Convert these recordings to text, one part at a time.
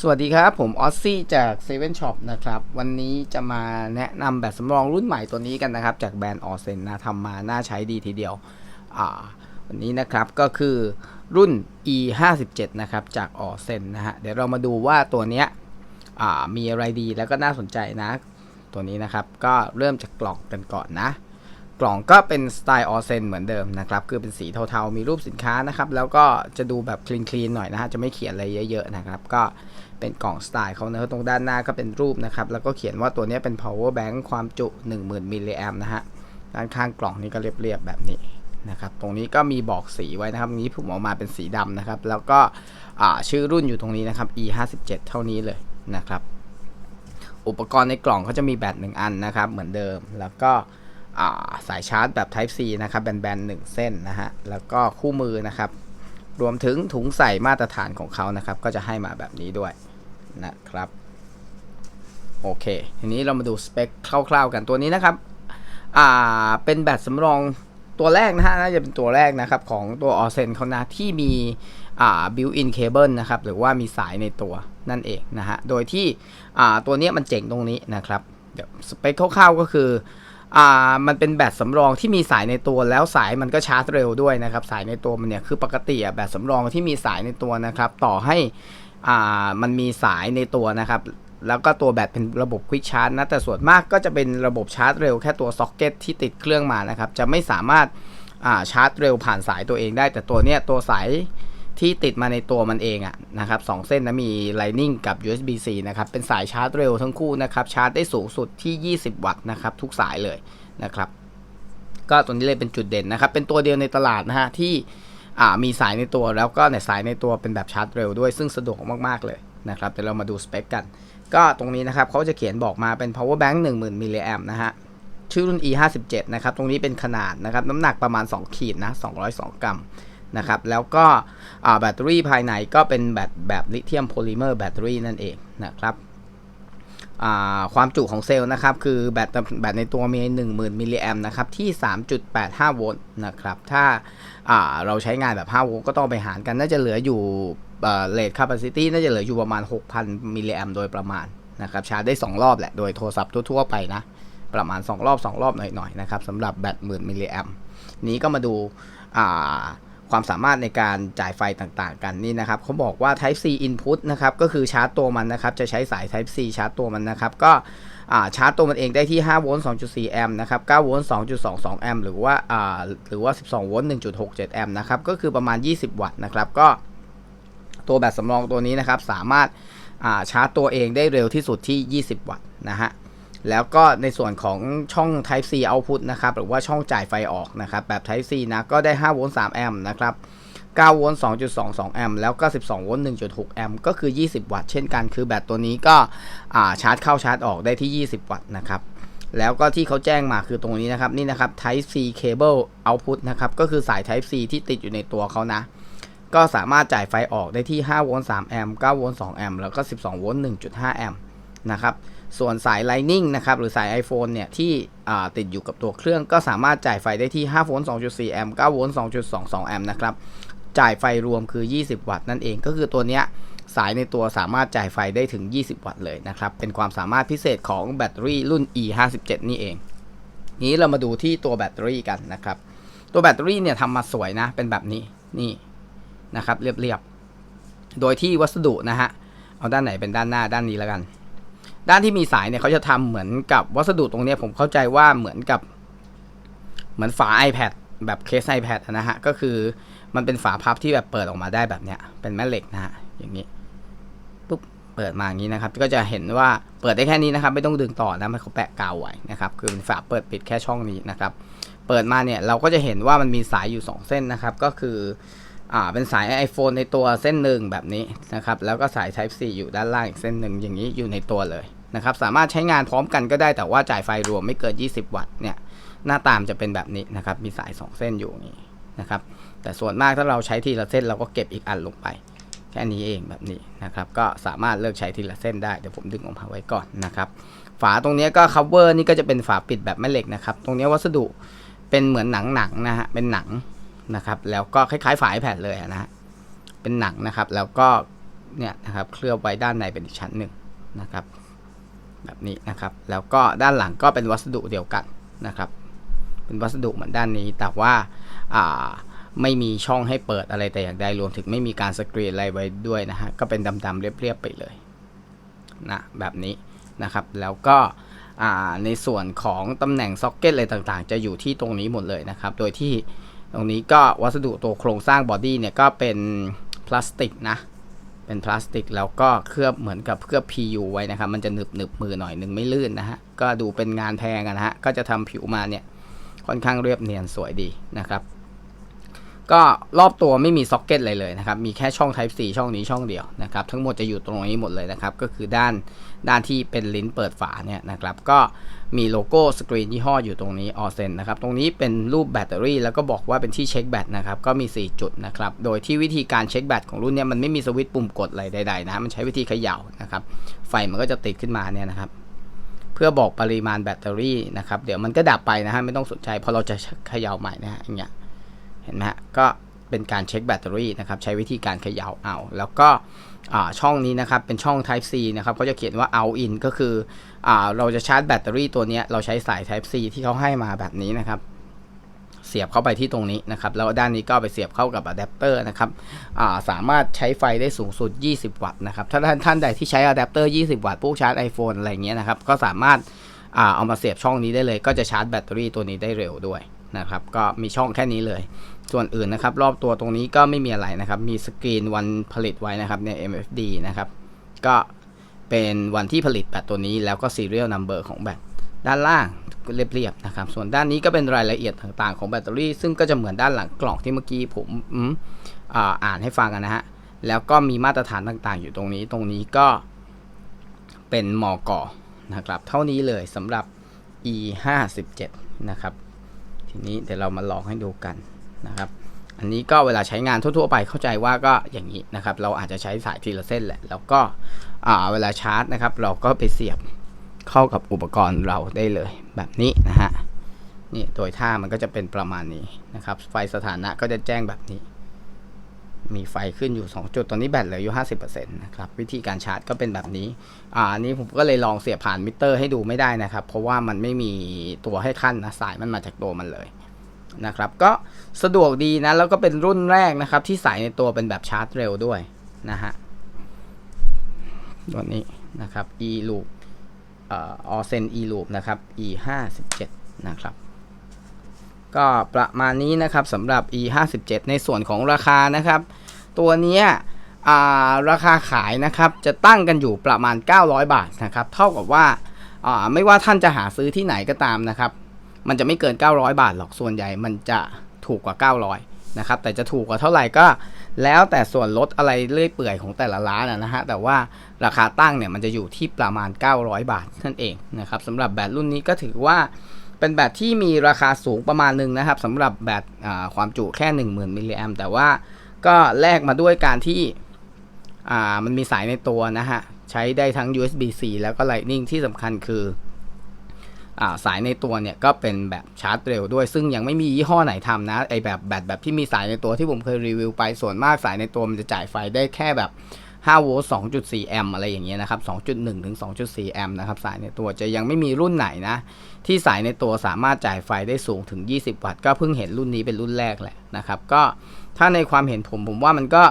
สวัสดีครับ ผมออซซี่จาก7 e เ e ่ Shop นะครับ วันนี้จะมาแนะนำแบบสำรองรุ่นใหม่ตัวนี้กันนะครับ จากแบรนด์ออเซนนะทำมาน่าใช้ดีทีเดียว อ่า วันนี้นะครับก็คือรุ่น e 5 7นะครับ จากออเซนนะฮะ เดี๋ยวเรามาดูว่าตัวเนี้ย อ่า มีอะไรดีแล้วก็น่าสนใจนะ ตัวนี้นะครับ ก็เริ่มจากกล่องกันก่อนนะ กล่องก็เป็นสไตล์ออเซนเหมือนเดิมนะครับ คือเป็นสีเทาๆ มีรูปสินค้านะครับ แล้วก็จะดูแบบคลีนๆหน่อยนะฮะ จะไม่เขียนอะไรเยอะๆนะครับ ก็เป็นกล่องสไตล์เขาเนะตรงด้านหน้าก็เป็นรูปนะครับ แล้วก็เขียนว่าตัวนี้เป็น power bank ความจุ 10,000 มิลลิแอมนะฮะ ด้านข้างกล่องนี้ก็เรียบๆแบบนี้นะครับ ตรงนี้ก็มีบอกสีไว้นะครับ นี้ผมออกมาเป็นสีดำนะครับ แล้วก็ชื่อรุ่นอยู่ตรงนี้นะครับ e 5 7เท่านี้เลยนะครับ อุปกรณ์ในกล่องเขาจะมีแบตหนึ่งอันนะครับ เหมือนเดิม แล้วก็ สายชาร์จแบบ Type C นะครับแบนๆหนึ่งเส้นนะฮะแล้วก็คู่มือนะครับ รวมถึงถุงใส่มาตรฐานของเขานะครับ ก็จะให้มาแบบนี้ด้วยนะครับโอเค ทีนี้เรามาดูสเปคคร่าวๆกันตัวนี้นะครับ อ่า เป็นแบตสำรองตัวแรกนะฮะ น่าจะเป็นตัวแรกนะครับ ของตัวออเซนเขานะ ที่มี อ่า built-in cable นะครับ หรือว่ามีสายในตัวนั่นเองนะฮะ โดยที่ อ่า ตัวนี้มันเจ๋งตรงนี้นะครับ เดี๋ยวสเปคคร่าวๆก็คือ อ่ามันเป็นแบตสำรองที่มีสายในตัวแล้วสายมันก็ชาร์จเร็วด้วยนะครับ สายในตัวมันเนี่ยคือปกติอะแบตสำรองที่มีสายในตัวนะครับ ต่อให้อ่ามันมีสายในตัวนะครับ แล้วก็ตัวแบตเป็นระบบควิกชาร์จนะแต่ส่วนมากก็จะเป็นระบบชาร์จเร็วแค่ตัวซ็อกเก็ตที่ติดเครื่องมานะครับ จะไม่สามารถอ่าชาร์จเร็วผ่านสายตัวเองได้ แต่ตัวเนี้ยตัวสาย ที่ติดมาในตัวมันเองอะนะครับสเส้นนะมี Lightning กับ USB-C นะครับเป็นสายชาร์จเร็วทั้งคู่นะครับชาร์จได้สูงสุดที่ 20 วัตต์นะครับทุกสายเลยนะครับก็ตัวนี้เลยเป็นจุดเด่นนะครับเป็นตัวเดียวในตลาดนะฮะที่มีสายในตัวแล้วก็ในสายในตัวเป็นแบบชาร์จเร็วด้วยซึ่งสะดวกมาก ๆ เลยนะครับเดี๋ยวเรามาดูสเปคกัน ก็ตรงนี้นะครับเขาจะเขียนบอกมาเป็น power bank 10,000มิลลิแอมนะฮะชื่อรุ่น e 5 7นะครับตรงนี้เป็นขนาดนะครับน้ำหนักประมาณ 2 ขีดนะ202 กรัม นะครับ แล้วก็แบตเตอรี่ภายในก็เป็นแบบแบบลิเธียมโพลิเมอร์แบตเตอรี่นั่นเองนะครับความจุของเซลล์นะครับ คือแบตแบตในตัวมี 10,000 มิลลิแอมนะครับ ที่ 3.85 โวลต์นะครับ ถ้าเราใช้งานแบบ 5 โวลต์ก็ต้องไปหารกัน น่าจะเหลืออยู่เลทแคปซิตี้น่าจะเหลืออยู่ประมาณ 6,000 มิลลิแอมโดยประมาณนะครับ ชาร์จได้ 2 รอบแหละ โดยโทรศัพท์ทั่วๆไปนะ ประมาณ 2 รอบ 2 รอบหน่อยๆนะครับสำหรับแบตหมื่นมิลลิแอมนี้ก็มาดู ความสามารถในการจ่ายไฟต่างๆ กันนี่นะครับเขาบอกว่า Type C input นะครับก็คือชาร์จตัวมันนะครับจะใช้สาย Type C ชาร์จตัวมันนะครับก็ชาร์จตัวมันเองได้ที่5โวลต์2.4 แอมป์นะครับ9โวลต์2.22 แอมป์หรือว่าหรือว่า 12 โวลต์1.67 แอมป์นะครับก็คือประมาณ 20 วัตต์นะครับก็ตัวแบตสำรองตัวนี้นะครับสามารถชาร์จตัวเองได้เร็วที่สุดที่ 20 วัตต์นะฮะ แล้วก็ในส่วนของช่อง Type C output นะครับ หรือว่าช่องจ่ายไฟออกนะครับ แบบ Type C นะ ก็ได้5โวลต์3แอมป์นะครับ9โวลต์2.22 แอมป์แล้วก็ 12โวลต์1.6 แอมป์ก็คือ 20 วัตต์เช่นกัน คือแบตตัวนี้ก็ชาร์จเข้าชาร์จออกได้ที่ 20 วัตต์นะครับ แล้วก็ที่เขาแจ้งมาคือตรงนี้นะครับ นี่นะครับ Type C cable output นะครับ ก็คือสาย Type C ที่ติดอยู่ในตัวเขานะ ก็สามารถจ่ายไฟออกได้ที่5โวลต์3แอมป์9โวลต์2แอมป์แล้วก็ 12โวลต์1.5 แอมป์นะครับ ส่วนสาย Lightning นะครับหรือสาย iPhone เนี่ยที่ติดอยู่กับตัวเครื่องก็สามารถจ่ายไฟได้ที่5โวลต์2.4แอมป์9โวลต์2.22แอมป์นะครับจ่ายไฟรวมคือ 20 วัตต์นั่นเองก็คือตัวเนี้ยสายในตัวสามารถจ่ายไฟได้ถึง 20 วัตต์เลยนะครับ เป็นความสามารถพิเศษของแบตเตอรี่รุ่น e 5 7นี่เอง นี้เรามาดูที่ตัวแบตเตอรี่กันนะครับ ตัวแบตเตอรี่เนี่ยทำมาสวยนะ เป็นแบบนี้ นี่นะครับ เรียบๆ โดยที่วัสดุนะฮะ เอาด้านไหนเป็นด้านหน้าด้านนี้แล้วกัน ด้านที่มีสายเนี่ยเขาจะทำเหมือนกับวัสดุตรงนี้ผมเข้าใจว่าเหมือนกับ เหมือนฝา iPad แบบเคส iPad นะฮะ ก็คือมันเป็นฝาพับที่แบบเปิดออกมาได้แบบเนี้ย เป็นแม่เหล็กนะฮะ อย่างนี้ปุ๊บเปิดมาอย่างนี้นะครับ ก็จะเห็นว่าเปิดได้แค่นี้นะครับ ไม่ต้องดึงต่อนะไม่เขาแปะกาวไว้นะครับ คือเป็นฝาเปิดปิดแค่ช่องนี้นะครับ เปิดมาเนี่ยเราก็จะเห็นว่ามันมีสายอยู่ 2 เส้นนะครับ ก็คืออ่าเป็นสาย iPhone ในตัวเส้นหนึ่งแบบนี้นะครับ แล้วก็สาย Type C อยู่ด้านล่างอีกเส้นหนึ่งอย่างนี้อยู่ในตัวเลย นะครับสามารถใช้งานพร้อมกันก็ได้แต่ว่าจ่ายไฟรวมไม่เกิน 20 วัตต์เนี่ยหน้าตามจะเป็นแบบนี้นะครับมีสาย 2 เส้นอยู่นี่นะครับแต่ส่วนมากถ้าเราใช้ทีละเส้นเราก็เก็บอีกอันลงไปแค่นี้เองแบบนี้นะครับก็สามารถเลิกใช้ทีละเส้นได้เดี๋ยวผมดึงออกมาไว้ก่อนนะครับฝาตรงนี้ก็ cover นี่ก็จะเป็นฝาปิดแบบแม่เหล็กนะครับตรงนี้วัสดุเป็นเหมือนหนังหนังนะฮะเป็นหนังนะครับแล้วก็คล้ายๆฝา iPad เลยนะฮะเป็นหนังนะครับแล้วก็เนี่ยนะครับเคลือบไว้ด้านในเป็นอีกชั้นหนึ่งนะครับ แบบนี้นะครับ แล้วก็ด้านหลังก็เป็นวัสดุเดียวกันนะครับ เป็นวัสดุเหมือนด้านนี้ แต่ว่าาไม่มีช่องให้เปิดอะไรแต่อย่างใดรวมถึงไม่มีการสกรีนอะไรไว้ด้วยนะฮะก็เป็นดำๆเรียบๆไปเลยนะแบบนี้นะครับ แล้วก็ในส่วนของตำแหน่งซ็อกเก็ตอะไรต่างๆ จะอยู่ที่ตรงนี้หมดเลยนะครับ โดยที่ตรงนี้ก็วัสดุตัวโครงสร้างบอดี้เนี่ยก็เป็นพลาสติกนะ เป็นพลาสติกแล้วก็เคลือบเหมือนกับเคลือบ PU ไว้นะครับ มันจะหนึบหนึบมือหน่อยหนึ่งไม่ลื่นนะฮะ ก็ดูเป็นงานแพงนะฮะ ก็จะทำผิวมาเนี่ยค่อนข้างเรียบเนียนสวยดีนะครับ ก็รอบตัวไม่มีซ็อกเก็ตอะไรเลยนะครับ มีแค่ช่อง Type C ช่องนี้ช่องเดียวนะครับ ทั้งหมดจะอยู่ตรงนี้หมดเลยนะครับ ก็คือด้านด้านที่เป็นลิ้นเปิดฝาเนี่ยนะครับ ก็มีโลโก้สกรีนยี่ห้ออยู่ตรงนี้ออเซนนะครับ ตรงนี้เป็นรูปแบตเตอรี่ แล้วก็บอกว่าเป็นที่เช็คแบตนะครับ ก็มี 4 จุดนะครับ โดยที่วิธีการเช็คแบตของรุ่นเนี้มันไม่มีสวิตช์ปุ่มกดอะไรใดๆนะ มันใช้วิธีเขย่านะครับ ไฟมันก็จะติดขึ้นมาเนี่ยนะครับ เพื่อบอกปริมาณแบตเตอรี่นะครับ เดี๋ยวมันก็ดับไปนะฮะ ไม่ต้องสนใจพอเราจะเขย่าใหม่นะฮะอย่างเงี้ย เห็นไหมก็เป็นการเช็คแบตเตอรี่นะครับ ใช้วิธีการเขย่าเอา แล้วก็ช่องนี้นะครับ เป็นช่อง Type C นะครับเขาจะเขียนว่า out in ก็คืออเราจะชาร์จแบตเตอรี่ตัวนี้เราใช้สาย Type C ที่เขาให้มาแบบนี้นะครับ เสียบเข้าไปที่ตรงนี้นะครับ แล้วด้านนี้ก็ไปเสียบเข้ากับอะแดปเตอร์นะครับาสามารถใช้ไฟได้สูงสุด 20 วัตต์นะครับ ถ้าท่านท่านใดที่ใช้อะแดปเตอร์ 20 วัตต์พวกชาร์จ iPhone อะไรเงี้ยนะครับ ก็สามารถอาเอามาเสียบช่องนี้ได้เลย ก็จะชาร์จแบตเตอรี่ตัวนี้ได้เร็วด้วย นะครับ ก็มีช่องแค่นี้เลย ส่วนอื่นนะครับ รอบตัวตรงนี้ก็ไม่มีอะไรนะครับ มีสกรีนวันผลิตไว้นะครับเนี่ย MFD นะครับ ก็เป็นวันที่ผลิตแบตตัวนี้แล้วก็ serial number ของแบตด้านล่างเรียบๆนะครับ ส่วนด้านนี้ก็เป็นรายละเอียดต่างๆของแบตเตอรี่ ซึ่งก็จะเหมือนด้านหลังกล่องที่เมื่อกี้ผมอ,อ่านให้ฟังกันนะฮะ แล้วก็มีมาตรฐานต่างๆ อยู่ตรงนี้ ตรงนี้ก็เป็นมอกอนะครับ เท่านี้เลยสำหรับ e 5 7นะครับ นี้เดี๋ยวเรามาลองให้ดูกันนะครับ อันนี้ก็เวลาใช้งานทั่วๆไปเข้าใจว่าก็อย่างนี้นะครับ เราอาจจะใช้สายทีละเส้นแหละ แล้วก็เวลาชาร์จนะครับ เราก็ไปเสียบเข้ากับอุปกรณ์เราได้เลยแบบนี้นะฮะนี่โดยท่ามันก็จะเป็นประมาณนี้นะครับ ไฟสถานะก็จะแจ้งแบบนี้ มีไฟขึ้นอยู่ 2 จุด ตอนนี้แบตเหลืออยู่ 50%นะครับ วิธีการชาร์จก็เป็นแบบนี้ อ่านนี้ผมก็เลยลองเสียบผ่านมิเตอร์ให้ดูไม่ได้นะครับ เพราะว่ามันไม่มีตัวให้ขั้นนะ สายมันมาจากตัวมันเลยนะครับ ก็สะดวกดีนะ แล้วก็เป็นรุ่นแรกนะครับ ที่ใส่ในตัวเป็นแบบชาร์จเร็วด้วยนะฮะ ตัวนี้นะครับ e loop เอ่อ o s e n e loop นะครับ e 5 7นะครับ ก็ประมาณนี้นะครับสำหรับ e 5 7ในส่วนของราคานะครับ ตัวนี้ราคาขายนะครับจะตั้งกันอยู่ประมาณ 900 บาทนะครับเท่ากับว่าาไม่ว่าท่านจะหาซื้อที่ไหนก็ตามนะครับ มันจะไม่เกิน 900 บาทหรอกส่วนใหญ่มันจะถูกกว่า 900นะครับแต่จะถูกกว่าเท่าไหร่ก็แล้วแต่ส่วนลดอะไรเรื่อยเปื่อยของแต่ละร้านนะนะฮะแต่ว่าราคาตั้งเนี่ยมันจะอยู่ที่ประมาณ 900 บาทนั่นเองนะครับสำหรับแบตรุ่นนี้ก็ถือว่า เป็นแบตที่มีราคาสูงประมาณหนึ่งนะครับสำหรับแบตความจุแค่ 10,000มิลลิแอมแต่ว่าก็แลกมาด้วยการที่มันมีสายในตัวนะฮะ ใช้ได้ทั้ง USB-C แล้วก็ Lightning ที่สำคัญคืออสายในตัวเนี่ยก็เป็นแบบชาร์จเร็วด้วย ซึ่งยังไม่มียี่ห้อไหนทำนะไอแบบแบตแบบที่มีสายในตัวที่ผมเคยรีวิวไปส่วนมากสายในตัวมันจะจ่ายไฟได้แค่แบบ 5โวลต์2.4 แอมป์อะไรอย่างเงี้ยนะครับ 2.1 ถึง 2.4 แอมป์นะครับสายในตัวจะยังไม่มีรุ่นไหนนะ ที่สายในตัวสามารถจ่ายไฟได้สูงถึง 20 วัตต์ก็เพิ่งเห็นรุ่นนี้เป็นรุ่นแรกแหละนะครับ ก็ถ้าในความเห็นผมผมว่ามันก็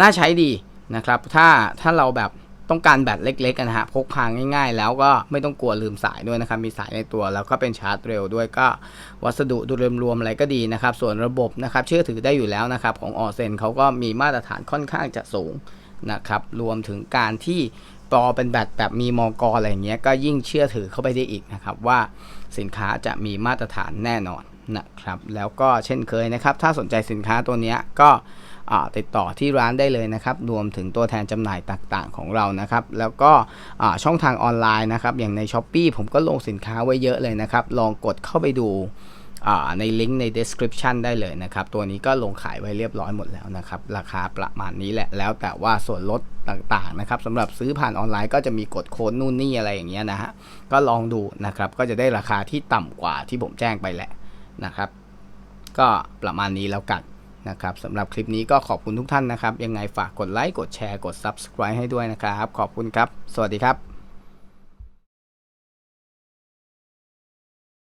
น่าใช้ดีนะครับ ถ้าถ้าเราแบบต้องการแบตเล็กๆนะฮะพกพาง่ายๆ แล้วก็ไม่ต้องกลัวลืมสายด้วยนะครับ มีสายในตัวแล้วก็เป็นชาร์จเร็วด้วยก็วัสดุดูรวมๆอะไรก็ดีนะครับ ส่วนระบบนะครับเชื่อถือได้อยู่แล้วนะครับ ของออเซนเขาก็มีมาตรฐานค่อนข้างจะสูง นะครับรวมถึงการที่ปอเป็นแบตแบบมีมอกอะไรเงี้ยก็ยิ่งเชื่อถือเข้าไปได้อีกนะครับ ว่าสินค้าจะมีมาตรฐานแน่นอนนะครับแล้วก็เช่นเคยนะครับ ถ้าสนใจสินค้าตัวนี้ก็ติดต่อที่ร้านได้เลยนะครับ รวมถึงตัวแทนจำหน่ายต่างๆของเรานะครับ แล้วก็ช่องทางออนไลน์นะครับ อย่างใน s h อ p e e ผมก็ลงสินค้าไว้เยอะเลยนะครับ ลองกดเข้าไปดู ในลิงก์ใน description ได้เลยนะครับ ตัวนี้ก็ลงขายไว้เรียบร้อยหมดแล้วนะครับ ราคาประมาณนี้แหละ แล้วแต่ว่าส่วนลดต่างๆนะครับสำหรับซื้อผ่านออนไลน์ก็จะมีกดโค้ดนู่นนี่อะไรอย่างเงี้ยนะฮะ ก็ลองดูนะครับ ก็จะได้ราคาที่ต่ำกว่าที่ผมแจ้งไปแหละนะครับ ก็ประมาณนี้แล้วกันนะครับสำหรับคลิปนี้ก็ขอบคุณทุกท่านนะครับ ยังไงฝากกดไลค์ กดแชร์ กด Subscribe ให้ด้วยนะครับ ขอบคุณครับ สวัสดีครับ